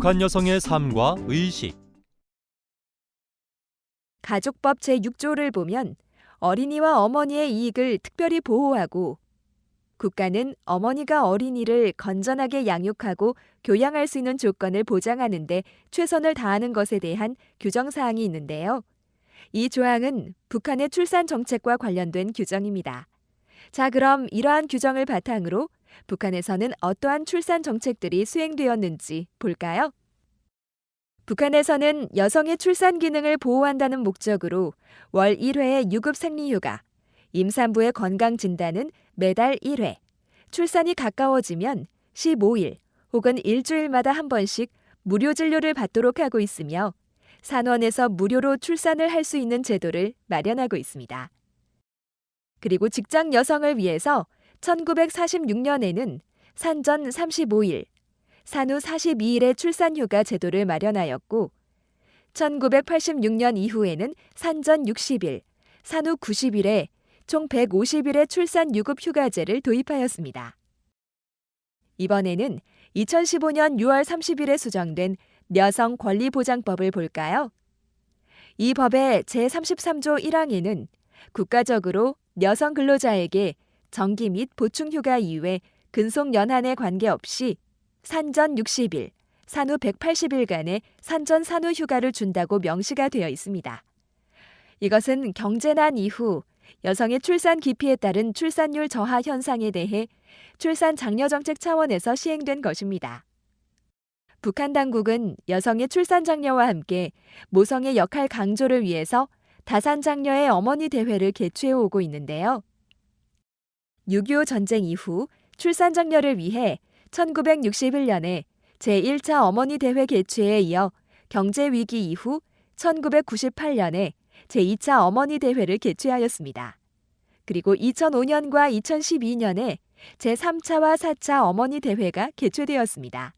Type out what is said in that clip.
북한 여성의 삶과 의식, 가족법 제6조를 보면 어린이와 어머니의 이익을 특별히 보호하고 국가는 어머니가 어린이를 건전하게 양육하고 교양할 수 있는 조건을 보장하는데 최선을 다하는 것에 대한 규정 사항이 있는데요. 이 조항은 북한의 출산 정책과 관련된 규정입니다. 자, 그럼 이러한 규정을 바탕으로 북한에서는 어떠한 출산 정책들이 수행되었는지 볼까요? 북한에서는 여성의 출산 기능을 보호한다는 목적으로 월 1회의 유급 생리휴가, 임산부의 건강 진단은 매달 1회, 출산이 가까워지면 15일 혹은 일주일마다 한 번씩 무료 진료를 받도록 하고 있으며 산원에서 무료로 출산을 할 수 있는 제도를 마련하고 있습니다. 그리고 직장 여성을 위해서 1946년에는 산전 35일, 산후 42일의 출산휴가 제도를 마련하였고 1986년 이후에는 산전 60일, 산후 90일에 총 150일의 출산 유급 휴가제를 도입하였습니다. 이번에는 2015년 6월 30일에 수정된 여성 권리 보장법을 볼까요? 이 법의 제33조 1항에는 국가적으로 여성 근로자에게 정기 및 보충 휴가 이외 근속 연한에 관계없이 산전 60일, 산후 180일간의 산전 산후 휴가를 준다고 명시가 되어 있습니다. 이것은 경제난 이후 여성의 출산 기피에 따른 출산율 저하 현상에 대해 출산 장려 정책 차원에서 시행된 것입니다. 북한 당국은 여성의 출산 장려와 함께 모성의 역할 강조를 위해서 다산 장려의 어머니 대회를 개최해 오고 있는데요. 6.25 전쟁 이후 출산 장려를 위해 1961년에 제1차 어머니 대회 개최에 이어 경제 위기 이후 1998년에 제2차 어머니 대회를 개최하였습니다. 그리고 2005년과 2012년에 제3차와 4차 어머니 대회가 개최되었습니다.